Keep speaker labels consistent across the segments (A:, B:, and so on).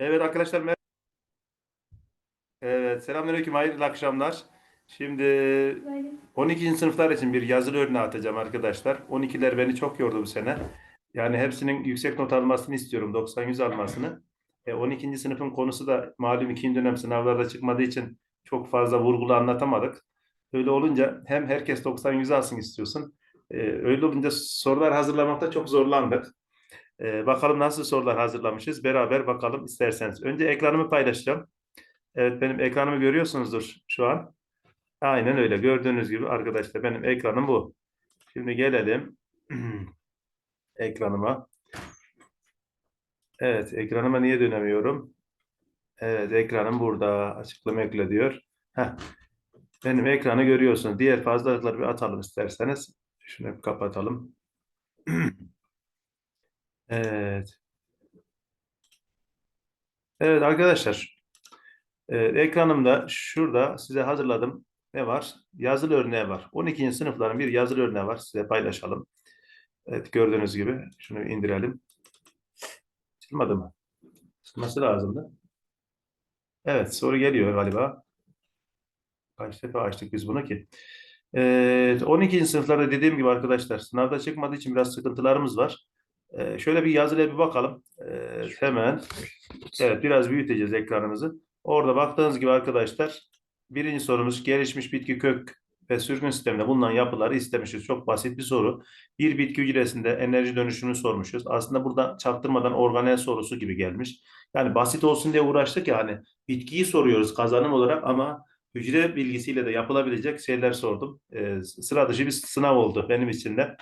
A: Evet arkadaşlar mer- Evet selamünaleyküm hayırlı akşamlar. Şimdi 12. sınıflar için bir yazılı örneği atacağım arkadaşlar. 12'ler beni çok yordu bu sene. Yani hepsinin yüksek not almasını istiyorum. 90-100 almasını. E, 12. sınıfın konusu da malum ikinci dönem sınavlarda çıkmadığı için çok fazla vurgulu anlatamadık. Öyle olunca hem herkes 90-100 alsın istiyorsun. E, öyle olunca sorular hazırlamakta çok zorlandık. Ee, bakalım nasıl sorular hazırlamışız. Beraber bakalım isterseniz. Önce ekranımı paylaşacağım. Evet benim ekranımı görüyorsunuzdur şu an. Aynen öyle. Gördüğünüz gibi arkadaşlar benim ekranım bu. Şimdi gelelim ekranıma. Evet ekranıma niye dönemiyorum? Evet ekranım burada. Açıklama ekle diyor. Heh. Benim ekranı görüyorsunuz. Diğer fazlalıkları bir atalım isterseniz. Şunu kapatalım. Evet. Evet arkadaşlar. Ee, ekranımda şurada size hazırladım. Ne var? Yazılı örneği var. 12. sınıfların bir yazılı örneği var. Size paylaşalım. Evet gördüğünüz gibi. Şunu indirelim. Çıkmadı mı? Çıkması lazımdı. Evet soru geliyor galiba. Kaç defa açtık biz bunu ki? Evet, 12. sınıflarda dediğim gibi arkadaşlar sınavda çıkmadığı için biraz sıkıntılarımız var. Ee, şöyle bir yazıya bir bakalım. Ee, hemen. Evet biraz büyüteceğiz ekranımızı. Orada baktığınız gibi arkadaşlar birinci sorumuz gelişmiş bitki kök ve sürgün sisteminde bulunan yapıları istemişiz. Çok basit bir soru. Bir bitki hücresinde enerji dönüşümünü sormuşuz. Aslında burada çaktırmadan organel sorusu gibi gelmiş. Yani basit olsun diye uğraştık ya hani bitkiyi soruyoruz kazanım olarak ama hücre bilgisiyle de yapılabilecek şeyler sordum. Ee, sıra dışı bir sınav oldu benim için de.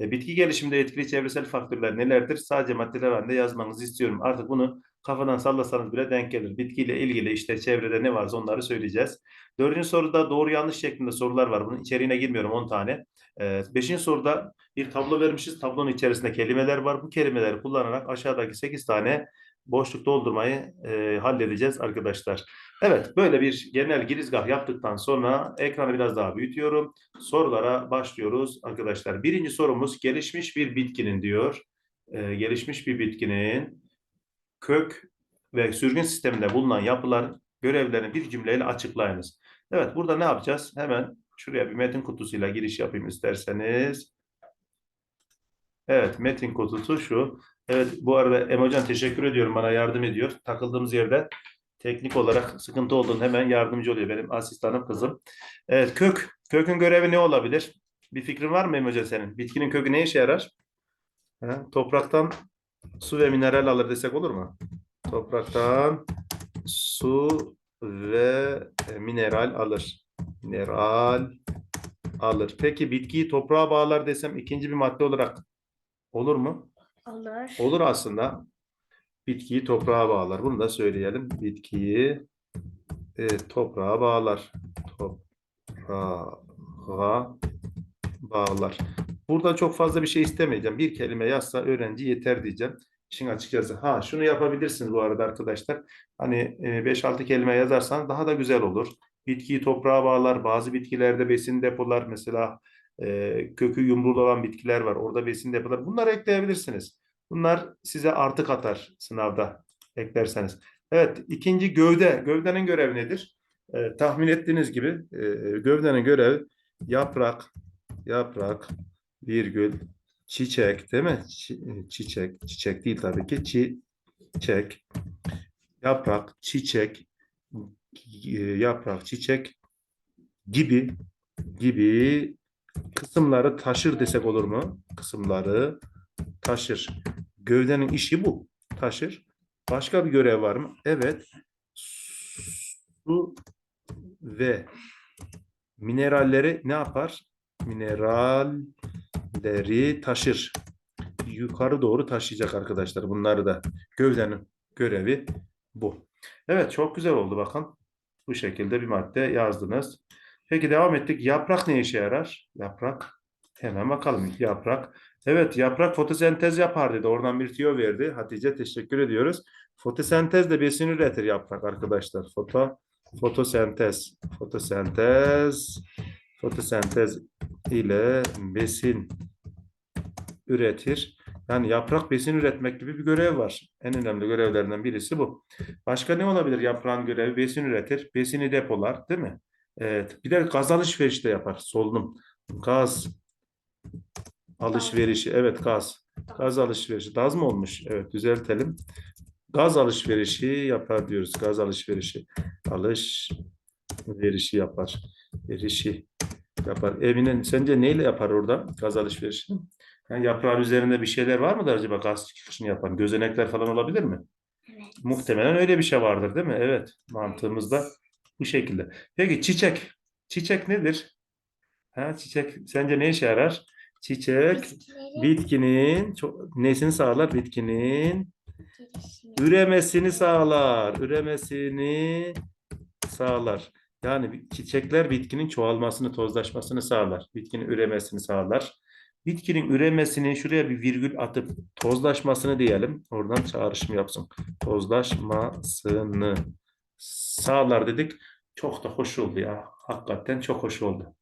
A: E, bitki gelişiminde etkili çevresel faktörler nelerdir? Sadece maddeler halinde yazmanızı istiyorum. Artık bunu kafadan sallasanız bile denk gelir. Bitkiyle ilgili işte çevrede ne varsa onları söyleyeceğiz. Dördüncü soruda doğru yanlış şeklinde sorular var. Bunun içeriğine girmiyorum 10 tane. E, beşinci soruda bir tablo vermişiz. Tablonun içerisinde kelimeler var. Bu kelimeleri kullanarak aşağıdaki 8 tane boşluk doldurmayı e, halledeceğiz arkadaşlar. Evet, böyle bir genel girizgah yaptıktan sonra ekranı biraz daha büyütüyorum. Sorulara başlıyoruz arkadaşlar. Birinci sorumuz gelişmiş bir bitkinin diyor. Ee, gelişmiş bir bitkinin kök ve sürgün sisteminde bulunan yapılar görevlerini bir cümleyle açıklayınız. Evet, burada ne yapacağız? Hemen şuraya bir metin kutusuyla giriş yapayım isterseniz. Evet, metin kutusu şu. Evet, bu arada Emocan teşekkür ediyorum bana yardım ediyor. Takıldığımız yerde teknik olarak sıkıntı olduğunda hemen yardımcı oluyor benim asistanım kızım. Evet, kök. Kökün görevi ne olabilir? Bir fikrin var mı Emocan senin? Bitkinin kökü ne işe yarar? Ha, topraktan su ve mineral alır desek olur mu? Topraktan su ve e, mineral alır. Mineral alır. Peki bitkiyi toprağa bağlar desem ikinci bir madde olarak olur mu?
B: Olur.
A: Olur aslında. Bitkiyi toprağa bağlar. Bunu da söyleyelim. Bitkiyi e, toprağa bağlar. Toprağa bağlar. Burada çok fazla bir şey istemeyeceğim. Bir kelime yazsa öğrenci yeter diyeceğim. İşin açıkçası. Ha şunu yapabilirsiniz bu arada arkadaşlar. Hani e, 5-6 kelime yazarsan daha da güzel olur. Bitkiyi toprağa bağlar. Bazı bitkilerde besin depolar. Mesela e, kökü yumruğu olan bitkiler var. Orada besin depolar. Bunları ekleyebilirsiniz. Bunlar size artı katar sınavda eklerseniz. Evet, ikinci gövde. Gövdenin görevi nedir? Ee, tahmin ettiğiniz gibi e, gövdenin görevi yaprak, yaprak, virgül, çiçek değil mi? Çi- çiçek, çiçek değil tabii ki. Çiçek, yaprak, çiçek, e, yaprak, çiçek gibi gibi kısımları taşır desek olur mu? Kısımları taşır. Gövdenin işi bu. Taşır. Başka bir görev var mı? Evet. Su ve mineralleri ne yapar? Mineralleri taşır. Yukarı doğru taşıyacak arkadaşlar. Bunları da gövdenin görevi bu. Evet çok güzel oldu bakın. Bu şekilde bir madde yazdınız. Peki devam ettik. Yaprak ne işe yarar? Yaprak. Hemen bakalım. Yaprak. Evet yaprak fotosentez yapar dedi. Oradan bir tüyo verdi. Hatice teşekkür ediyoruz. Fotosentezle besin üretir yaprak arkadaşlar. Foto, fotosentez. Fotosentez. Fotosentez ile besin üretir. Yani yaprak besin üretmek gibi bir görev var. En önemli görevlerinden birisi bu. Başka ne olabilir yaprağın görevi? Besin üretir, besini depolar, değil mi? Evet. Bir de gaz alışverişi de yapar. Solunum. Gaz alışverişi. Evet gaz. Gaz alışverişi. Gaz mı olmuş? Evet düzeltelim. Gaz alışverişi yapar diyoruz. Gaz alışverişi. Alışverişi yapar. Verişi yapar. Emine sence neyle yapar orada gaz alışverişini? Yani yaprağın üzerinde bir şeyler var mıdır acaba gaz çıkışını yapan? Gözenekler falan olabilir mi?
B: Evet.
A: Muhtemelen öyle bir şey vardır değil mi? Evet. Mantığımızda bu şekilde. Peki çiçek. Çiçek nedir? Ha, çiçek sence ne işe yarar? Çiçek bitkinin çok, nesini sağlar? Bitkinin üremesini sağlar. Üremesini sağlar. Yani bi- çiçekler bitkinin çoğalmasını, tozlaşmasını sağlar. Bitkinin üremesini sağlar. Bitkinin üremesini şuraya bir virgül atıp tozlaşmasını diyelim. Oradan çağrışım yapsın. Tozlaşmasını sağlar dedik. Çok da hoş oldu ya. Hakikaten çok hoş oldu.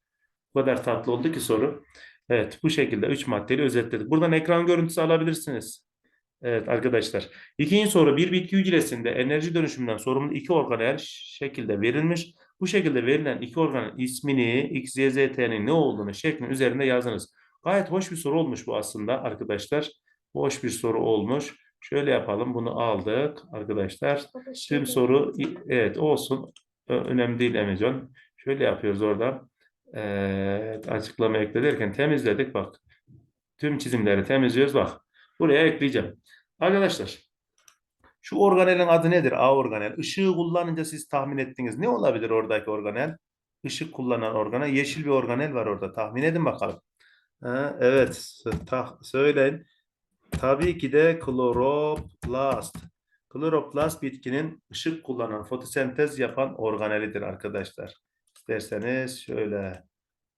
A: Bu kadar tatlı oldu ki soru. Evet bu şekilde üç maddeyi özetledik. Buradan ekran görüntüsü alabilirsiniz. Evet arkadaşlar. İkinci soru bir bitki hücresinde enerji dönüşümünden sorumlu iki organel şekilde verilmiş. Bu şekilde verilen iki organel ismini X, Y, Z, T'nin ne olduğunu şeklin üzerinde yazınız. Gayet hoş bir soru olmuş bu aslında arkadaşlar. Hoş bir soru olmuş. Şöyle yapalım bunu aldık arkadaşlar. Tüm soru evet olsun. Önemli değil Emecan. Şöyle yapıyoruz orada. Evet, açıklama ekle derken temizledik bak. Tüm çizimleri temizliyoruz bak. Buraya ekleyeceğim. Arkadaşlar şu organelin adı nedir? A organel. Işığı kullanınca siz tahmin ettiniz. Ne olabilir oradaki organel? Işık kullanan organel. Yeşil bir organel var orada. Tahmin edin bakalım. Ha, evet. Ta- söyleyin. Tabii ki de kloroplast. Kloroplast bitkinin ışık kullanan, fotosentez yapan organelidir arkadaşlar. İsterseniz şöyle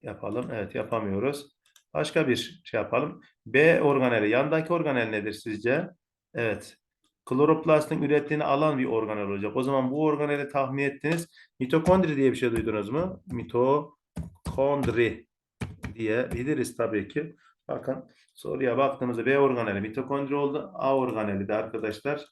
A: yapalım. Evet yapamıyoruz. Başka bir şey yapalım. B organeli. Yandaki organel nedir sizce? Evet. Kloroplastın ürettiğini alan bir organel olacak. O zaman bu organeli tahmin ettiniz. Mitokondri diye bir şey duydunuz mu? Mitokondri diyebiliriz tabii ki. Bakın soruya baktığımızda B organeli mitokondri oldu. A organeli de arkadaşlar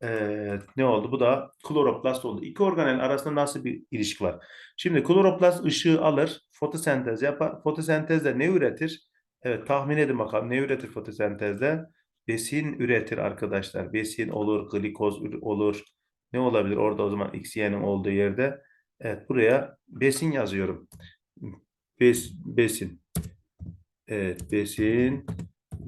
A: Evet, ne oldu? Bu da kloroplast oldu. İki organelin arasında nasıl bir ilişki var? Şimdi kloroplast ışığı alır, fotosentez yapar. Fotosentezde ne üretir? Evet, tahmin edin bakalım ne üretir fotosentezde? Besin üretir arkadaşlar. Besin olur, glikoz olur. Ne olabilir orada o zaman X, Y'nin olduğu yerde? Evet, buraya besin yazıyorum. Bes, besin. Evet, besin.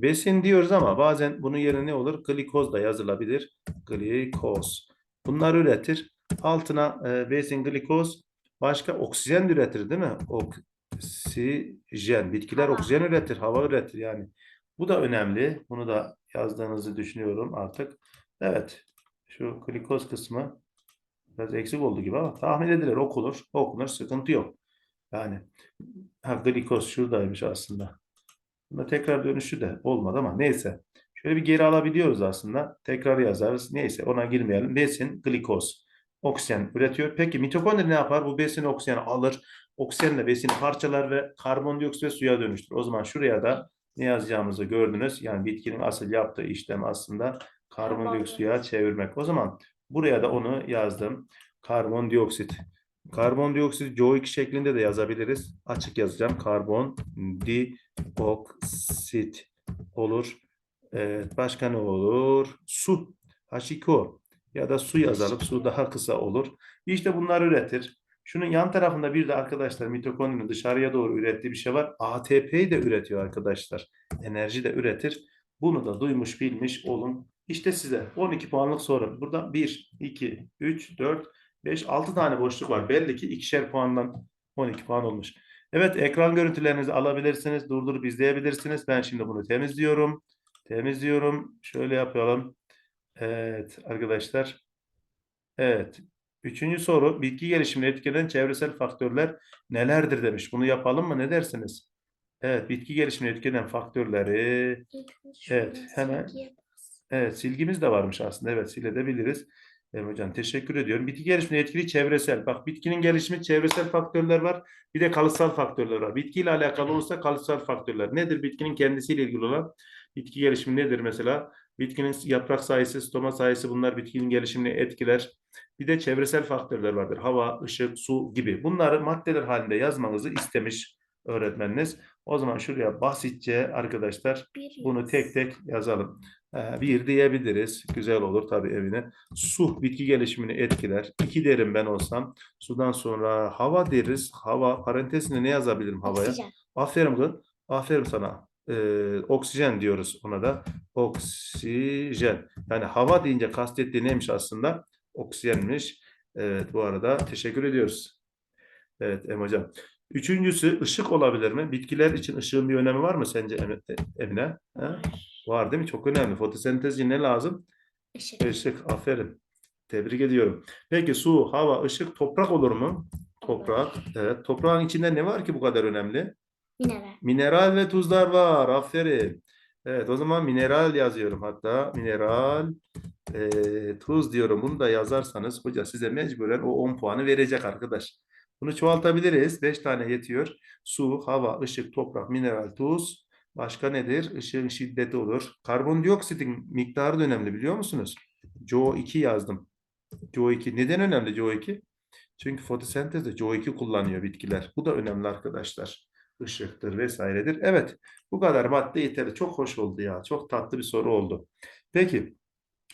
A: Besin diyoruz ama bazen bunun yerine ne olur? Glikoz da yazılabilir. Glikoz. Bunlar üretir. Altına e, besin glikoz başka oksijen üretir değil mi? Oksijen. Bitkiler
B: Hava.
A: oksijen üretir, hava üretir yani. Bu da önemli. Bunu da yazdığınızı düşünüyorum artık. Evet. Şu glikoz kısmı biraz eksik oldu gibi ama tahmin edilir. Okunur. Okunur. Sıkıntı yok. Yani ha, glikoz şuradaymış aslında. Bunda tekrar dönüşü de olmadı ama neyse. Şöyle bir geri alabiliyoruz aslında. Tekrar yazarız. Neyse ona girmeyelim. Besin, glikoz, oksijen üretiyor. Peki mitokondri ne yapar? Bu besin oksijeni alır. Oksijenle besini parçalar ve karbondioksit ve suya dönüştürür. O zaman şuraya da ne yazacağımızı gördünüz. Yani bitkinin asıl yaptığı işlem aslında karbondioksit suya çevirmek. O zaman buraya da onu yazdım. Karbondioksit. Karbondioksit CO2 şeklinde de yazabiliriz. Açık yazacağım. Karbondioksit olur. Evet, başka ne olur? Su. H2O ya da su yazalım. Su daha kısa olur. İşte bunlar üretir. Şunun yan tarafında bir de arkadaşlar mitokondrinin dışarıya doğru ürettiği bir şey var. ATP'yi de üretiyor arkadaşlar. Enerji de üretir. Bunu da duymuş bilmiş olun. İşte size 12 puanlık soru. Burada 1, 2, 3, 4, 5, 6 tane boşluk var. Belli ki ikişer puandan 12 puan olmuş. Evet ekran görüntülerinizi alabilirsiniz. Durdurup izleyebilirsiniz. Ben şimdi bunu temizliyorum. Temizliyorum. Şöyle yapalım. Evet arkadaşlar. Evet. Üçüncü soru. Bitki gelişimini etkileyen çevresel faktörler nelerdir demiş. Bunu yapalım mı? Ne dersiniz? Evet. Bitki gelişimini etkileyen faktörleri. Evet, hemen- Evet. Silgimiz de varmış aslında. Evet. Silebiliriz. Benim hocam teşekkür ediyorum. Bitki gelişimini etkili çevresel. Bak bitkinin gelişimi çevresel faktörler var. Bir de kalıtsal faktörler var. Bitkiyle alakalı olursa kalıtsal faktörler. Nedir bitkinin kendisiyle ilgili olan? Bitki gelişimi nedir mesela? Bitkinin yaprak sayısı, stoma sayısı bunlar bitkinin gelişimini etkiler. Bir de çevresel faktörler vardır. Hava, ışık, su gibi. Bunları maddeler halinde yazmanızı istemiş öğretmeniniz. O zaman şuraya basitçe arkadaşlar bunu tek tek yazalım. Ee, Bir diyebiliriz. Güzel olur tabii evine. Su bitki gelişimini etkiler. İki derim ben olsam. Sudan sonra hava deriz. Hava parantezine ne yazabilirim havaya?
B: Oksijen.
A: Aferin kız. Aferin sana. Ee, oksijen diyoruz ona da. Oksijen. Yani hava deyince kastettiği neymiş aslında? Oksijenmiş. Evet bu arada teşekkür ediyoruz. Evet Em hocam. Üçüncüsü ışık olabilir mi? Bitkiler için ışığın bir önemi var mı sence Em- Emine? Ha? Var değil mi? Çok önemli. Fotosentez için ne lazım?
B: Işık.
A: Işık. Aferin. Tebrik ediyorum. Peki su, hava, ışık, toprak olur mu? Toprak. Evet. Toprağın içinde ne var ki bu kadar önemli?
B: Mineral.
A: Mineral ve tuzlar var. Aferin. Evet o zaman mineral yazıyorum hatta. Mineral eee, tuz diyorum. Bunu da yazarsanız hoca size mecburen o 10 puanı verecek arkadaş. Bunu çoğaltabiliriz. 5 tane yetiyor. Su, hava, ışık, toprak, mineral, tuz. Başka nedir? Işığın şiddeti olur. Karbondioksitin miktarı da önemli biliyor musunuz? CO2 yazdım. CO2 neden önemli CO2? Çünkü fotosentezde CO2 kullanıyor bitkiler. Bu da önemli arkadaşlar. Işıktır vesairedir. Evet, bu kadar madde yeterli. Çok hoş oldu ya. Çok tatlı bir soru oldu. Peki,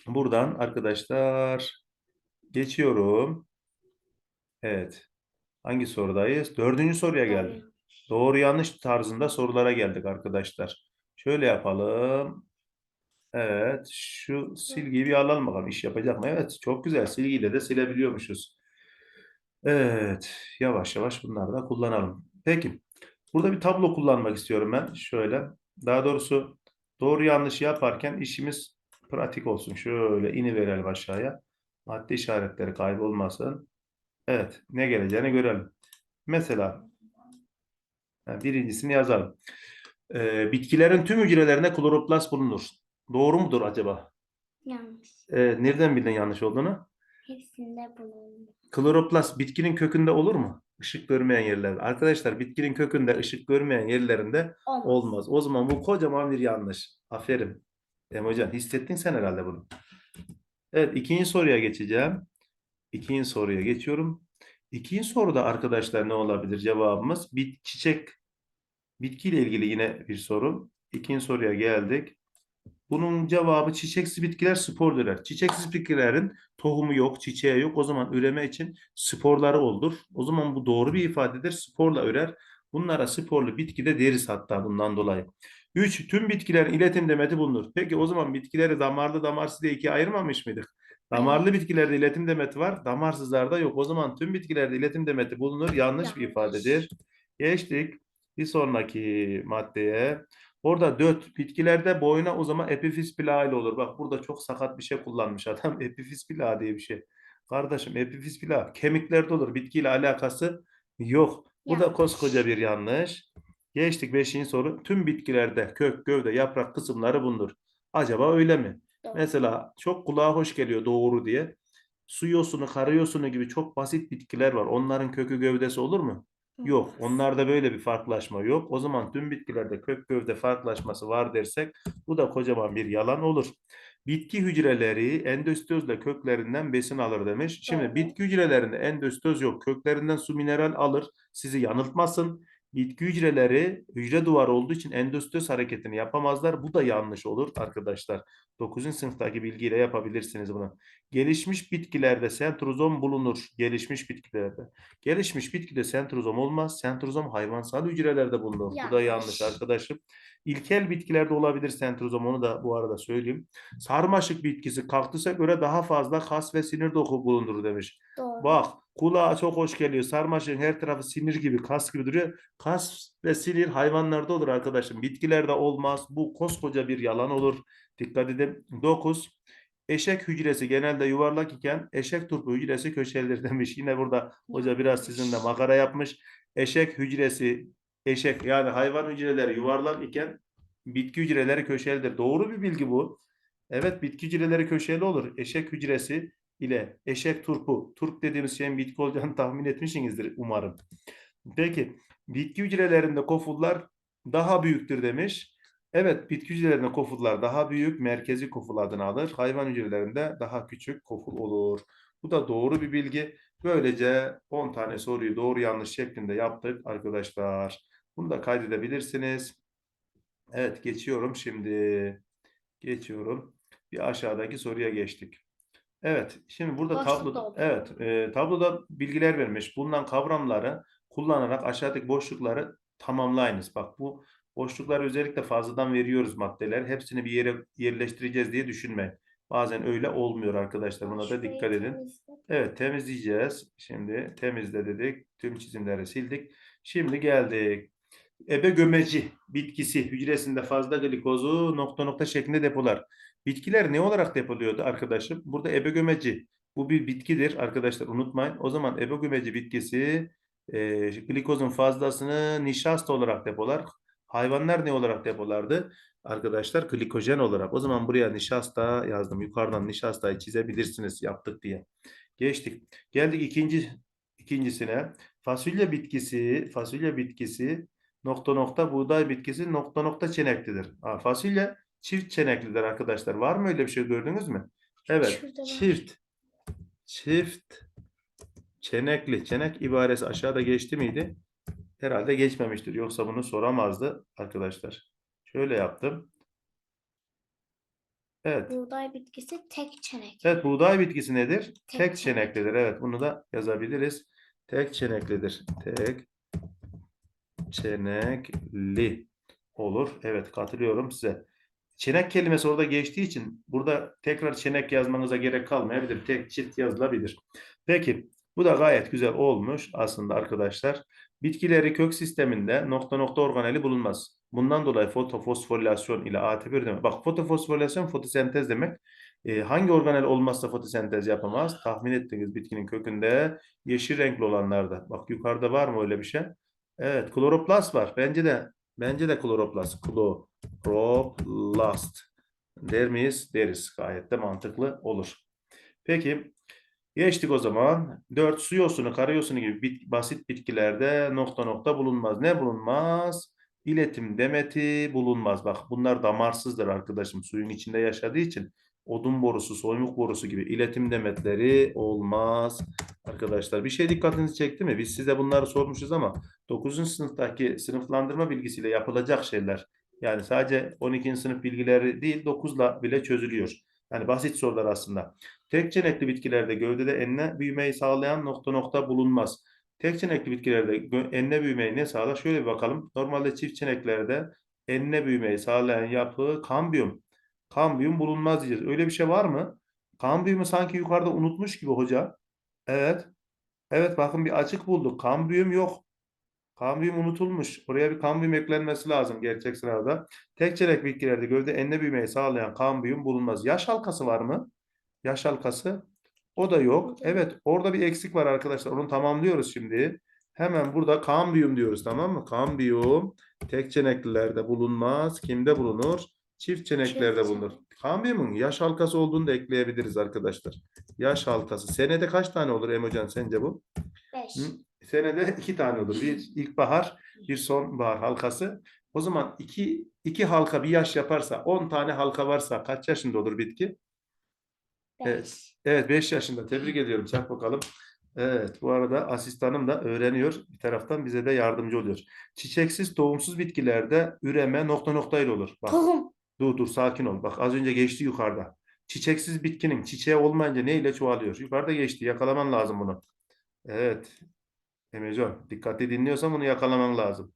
A: buradan arkadaşlar geçiyorum. Evet. Hangi sorudayız? Dördüncü soruya geldik. Doğru yanlış tarzında sorulara geldik arkadaşlar. Şöyle yapalım. Evet, şu silgiyi bir alalım bakalım. İş yapacak mı? Evet, çok güzel. Silgiyle de silebiliyormuşuz. Evet, yavaş yavaş bunları da kullanalım. Peki, burada bir tablo kullanmak istiyorum ben. Şöyle, daha doğrusu doğru yanlış yaparken işimiz pratik olsun. Şöyle ini verelim aşağıya. Madde işaretleri kaybolmasın. Evet, ne geleceğini görelim. Mesela birincisini yazalım. Ee, bitkilerin tüm hücrelerinde kloroplast bulunur. Doğru mudur acaba?
B: Yanlış.
A: Ee, nereden bildin yanlış olduğunu?
B: Hepsinde bulundu.
A: Kloroplast bitkinin kökünde olur mu? Işık görmeyen yerlerde. Arkadaşlar bitkinin kökünde ışık görmeyen yerlerinde
B: Olmaz.
A: olmaz. O zaman bu kocaman bir yanlış. Aferin. Em hocam hissettin sen herhalde bunu. Evet ikinci soruya geçeceğim. İkinci soruya geçiyorum. İkinci soruda arkadaşlar ne olabilir cevabımız? Bit, çiçek, bitkiyle ilgili yine bir soru. İkinci soruya geldik. Bunun cevabı çiçeksiz bitkiler spordular. Çiçeksiz bitkilerin tohumu yok, çiçeği yok. O zaman üreme için sporları olur. O zaman bu doğru bir ifadedir. Sporla ürer. Bunlara sporlu bitki de deriz hatta bundan dolayı. 3. Tüm bitkilerin iletim demeti bulunur. Peki o zaman bitkileri damarlı damarsız diye ikiye ayırmamış mıydık? Damarlı bitkilerde iletim demeti var, damarsızlarda yok. O zaman tüm bitkilerde iletim demeti bulunur. Yanlış bir ifadedir. Geçtik bir sonraki maddeye. Orada dört bitkilerde boyuna o zaman epifiz plağı ile olur. Bak burada çok sakat bir şey kullanmış adam. Epifiz plağı diye bir şey. Kardeşim epifiz plağı kemiklerde olur. Bitkiyle alakası yok. Bu da koskoca bir yanlış. Geçtik beşinci soru. Tüm bitkilerde kök, gövde, yaprak kısımları bulunur. Acaba öyle mi?
B: Doğru.
A: Mesela çok kulağa hoş geliyor doğru diye. Su yosunu, kara yosunu gibi çok basit bitkiler var. Onların kökü gövdesi olur mu? Yok. Onlarda böyle bir farklılaşma yok. O zaman tüm bitkilerde kök gövde farklılaşması var dersek bu da kocaman bir yalan olur. Bitki hücreleri endositozla köklerinden besin alır demiş. Şimdi
B: Doğru.
A: bitki hücrelerinde endositoz yok. Köklerinden su mineral alır. Sizi yanıltmasın. Bitki hücreleri hücre duvarı olduğu için endositoz hareketini yapamazlar. Bu da yanlış olur arkadaşlar. 9. sınıftaki bilgiyle yapabilirsiniz bunu. Gelişmiş bitkilerde sentrozom bulunur. Gelişmiş bitkilerde. Gelişmiş bitkide sentrozom olmaz. Sentrozom hayvansal hücrelerde bulunur. Bu da yanlış
B: Yanlış.
A: arkadaşım. İlkel bitkilerde olabilir sentrozom. Onu da bu arada söyleyeyim. Sarmaşık bitkisi kaktüse göre daha fazla kas ve sinir doku bulundur demiş.
B: Doğru.
A: Bak kulağa çok hoş geliyor. Sarmaşığın her tarafı sinir gibi, kas gibi duruyor. Kas ve sinir hayvanlarda olur arkadaşım. Bitkilerde olmaz. Bu koskoca bir yalan olur. Dikkat edin. 9. Eşek hücresi genelde yuvarlak iken eşek turpu hücresi köşelidir demiş. Yine burada hoca biraz sizinle makara yapmış. Eşek hücresi, eşek yani hayvan hücreleri yuvarlak iken bitki hücreleri köşelidir. Doğru bir bilgi bu. Evet bitki hücreleri köşeli olur. Eşek hücresi ile eşek turpu, turp dediğimiz şeyin bitki olacağını tahmin etmişsinizdir umarım. Peki bitki hücrelerinde kofullar daha büyüktür demiş. Evet, bitki hücrelerinde kofullar daha büyük, merkezi koful adını alır. Hayvan hücrelerinde daha küçük koful olur. Bu da doğru bir bilgi. Böylece 10 tane soruyu doğru yanlış şeklinde yaptık arkadaşlar. Bunu da kaydedebilirsiniz. Evet, geçiyorum şimdi. Geçiyorum. Bir aşağıdaki soruya geçtik. Evet, şimdi burada
B: Boşluk doldu.
A: evet, e, tabloda bilgiler vermiş. Bulunan kavramları kullanarak aşağıdaki boşlukları tamamlayınız. Bak bu boşlukları özellikle fazladan veriyoruz maddeler. Hepsini bir yere yerleştireceğiz diye düşünmeyin. Bazen öyle olmuyor arkadaşlar. Buna da dikkat edin. Evet temizleyeceğiz. Şimdi temizle dedik. Tüm çizimleri sildik. Şimdi geldik. Ebe gömeci bitkisi hücresinde fazla glikozu nokta nokta şeklinde depolar. Bitkiler ne olarak depoluyordu arkadaşım? Burada ebe gömeci. Bu bir bitkidir arkadaşlar unutmayın. O zaman ebe gömeci bitkisi e, glikozun fazlasını nişasta olarak depolar. Hayvanlar ne olarak depolardı? Arkadaşlar glikojen olarak. O zaman buraya nişasta yazdım. Yukarıdan nişastayı çizebilirsiniz yaptık diye. Geçtik. Geldik ikinci ikincisine. Fasulye bitkisi, fasulye bitkisi nokta nokta buğday bitkisi nokta nokta çeneklidir. Ha, fasulye çift çeneklidir arkadaşlar. Var mı öyle bir şey gördünüz mü? Evet. Çift. Çift çenekli. Çenek ibaresi aşağıda geçti miydi? Herhalde geçmemiştir. Yoksa bunu soramazdı arkadaşlar. Şöyle yaptım. Evet.
B: Buğday bitkisi tek çenek.
A: Evet, buğday bitkisi nedir?
B: Tek
A: Tek
B: çenek.
A: çeneklidir. Evet, bunu da yazabiliriz. Tek çeneklidir. Tek çenekli olur. Evet, katılıyorum size. Çenek kelimesi orada geçtiği için burada tekrar çenek yazmanıza gerek kalmayabilir. Tek çift yazılabilir. Peki, bu da gayet güzel olmuş aslında arkadaşlar. Bitkileri kök sisteminde nokta nokta organeli bulunmaz. Bundan dolayı fotofosforilasyon ile ATP üretimi. Bak fotofosforilasyon fotosentez demek. Ee, hangi organel olmazsa fotosentez yapamaz? Tahmin ettiğiniz bitkinin kökünde yeşil renkli olanlarda. Bak yukarıda var mı öyle bir şey? Evet, kloroplast var. Bence de bence de kloroplast. Kloroplast. Der miyiz? Deriz. Gayet de mantıklı olur. Peki Geçtik o zaman. 4 su yosunu, kara yosunu gibi bit- basit bitkilerde nokta nokta bulunmaz. Ne bulunmaz? İletim demeti bulunmaz. Bak bunlar damarsızdır arkadaşım. Suyun içinde yaşadığı için odun borusu, soymuk borusu gibi iletim demetleri olmaz. Arkadaşlar bir şey dikkatinizi çekti mi? Biz size bunları sormuşuz ama 9. sınıftaki sınıflandırma bilgisiyle yapılacak şeyler. Yani sadece 12. sınıf bilgileri değil 9'la bile çözülüyor. Yani basit sorular aslında. Tek çenekli bitkilerde gövdede enine büyümeyi sağlayan nokta nokta bulunmaz. Tek çenekli bitkilerde enine büyümeyi ne sağlar? Şöyle bir bakalım. Normalde çift çeneklerde enine büyümeyi sağlayan yapı kambiyum. Kambiyum bulunmaz diyeceğiz. Öyle bir şey var mı? Kambiyumu sanki yukarıda unutmuş gibi hoca. Evet. Evet bakın bir açık bulduk. Kambiyum yok. Kambiyum unutulmuş. Oraya bir kambiyum eklenmesi lazım gerçek sınavda. Tek çenek bitkilerde gövde enine büyümeyi sağlayan kambiyum bulunmaz. Yaş halkası var mı? Yaş halkası. O da yok. Evet orada bir eksik var arkadaşlar. Onu tamamlıyoruz şimdi. Hemen burada kambiyum diyoruz tamam mı? Kambiyum tek çeneklilerde bulunmaz. Kimde bulunur? Çift çeneklerde
B: Çift
A: bulunur. Kambiyumun yaş halkası olduğunu da ekleyebiliriz arkadaşlar. Yaş halkası. Senede kaç tane olur Emocan sence bu?
B: 5.
A: Hı? Senede iki tane olur. Bir ilkbahar, bir sonbahar halkası. O zaman iki, iki halka bir yaş yaparsa, 10 tane halka varsa kaç yaşında olur bitki? Evet.
B: 5.
A: Evet 5 yaşında. Tebrik ediyorum. Çak bakalım. Evet bu arada asistanım da öğreniyor. Bir taraftan bize de yardımcı oluyor. Çiçeksiz tohumsuz bitkilerde üreme nokta nokta ile olur. Bak
B: Tohum.
A: Dur dur sakin ol. Bak az önce geçti yukarıda. Çiçeksiz bitkinin çiçeği olmayınca ne ile çoğalıyor? Yukarıda geçti. Yakalaman lazım bunu. Evet. Emecan dikkatli dinliyorsan bunu yakalaman lazım.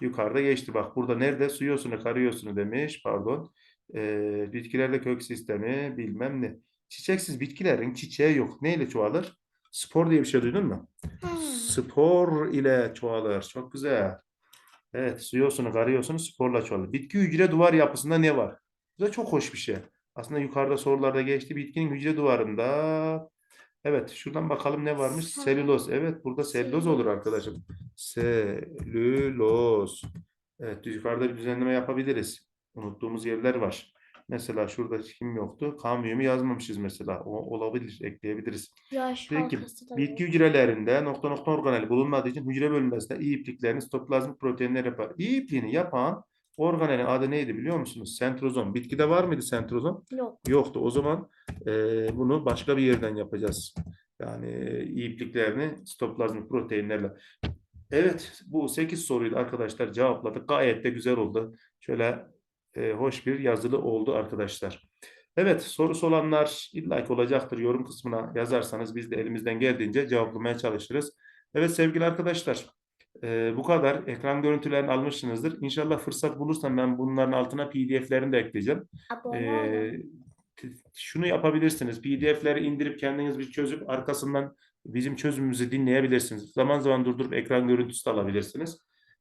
A: Yukarıda geçti. Bak burada nerede? Su yosunu, demiş. Pardon. Ee, bitkilerde kök sistemi bilmem ne. Çiçeksiz bitkilerin çiçeği yok. Ne ile çoğalır? Spor diye bir şey duydun mu?
B: Hmm.
A: Spor ile çoğalır. Çok güzel. Evet, su yosunu, karı yosunu sporla çoğalır. Bitki hücre duvar yapısında ne var? Bu da çok hoş bir şey. Aslında yukarıda sorularda geçti. Bitkinin hücre duvarında Evet, şuradan bakalım ne varmış? Selüloz. Evet, burada selüloz olur arkadaşım. Selüloz. Evet, yukarıda bir düzenleme yapabiliriz. Unuttuğumuz yerler var. Mesela şurada kim yoktu? Kamyumu yazmamışız mesela. O olabilir, ekleyebiliriz.
B: Yaş
A: Peki,
B: halkası da
A: Bitki
B: yok.
A: hücrelerinde nokta nokta organeli bulunmadığı için hücre bölünmesinde iyi ipliklerini sitoplazmik proteinler yapar. İyi ipliğini yapan organelin adı neydi biliyor musunuz? Sentrozom. Bitkide var mıydı sentrozom?
B: Yok.
A: Yoktu. O zaman e, bunu başka bir yerden yapacağız. Yani ipliklerini sitoplazmik proteinlerle. Evet, bu 8 soruyu da arkadaşlar cevapladık. Gayet de güzel oldu. Şöyle e, hoş bir yazılı oldu arkadaşlar. Evet, sorusu olanlar illaki olacaktır. Yorum kısmına yazarsanız biz de elimizden geldiğince cevaplamaya çalışırız. Evet sevgili arkadaşlar, e, bu kadar. Ekran görüntülerini almışsınızdır. İnşallah fırsat bulursam ben bunların altına PDF'lerini de ekleyeceğim. T- şunu yapabilirsiniz. PDF'leri indirip kendiniz bir çözüp arkasından bizim çözümümüzü dinleyebilirsiniz. Zaman zaman durdurup ekran görüntüsü de alabilirsiniz.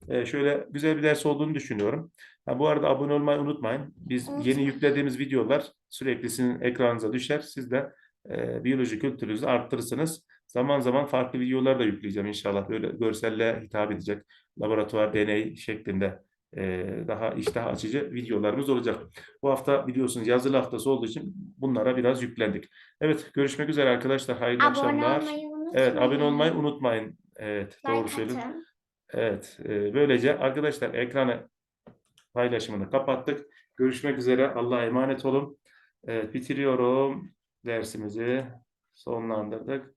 A: Ee, şöyle güzel bir ders olduğunu düşünüyorum. Ha, bu arada abone olmayı unutmayın. Biz yeni yüklediğimiz videolar sürekli sizin ekranınıza düşer. Siz de e, biyoloji kültürünüzü arttırırsınız. Zaman zaman farklı videolar da yükleyeceğim inşallah. Böyle görselle hitap edecek laboratuvar deney şeklinde e, daha iştah açıcı videolarımız olacak. Bu hafta biliyorsunuz yazılı haftası olduğu için bunlara biraz yüklendik. Evet görüşmek üzere arkadaşlar. Hayırlı
B: Abone
A: akşamlar.
B: olmayı unutmayın.
A: Evet abone olmayı unutmayın. Evet doğru
B: Like
A: söyledin. Evet e, böylece arkadaşlar ekranı paylaşımını kapattık. Görüşmek üzere. Allah'a emanet olun. Evet bitiriyorum dersimizi sonlandırdık.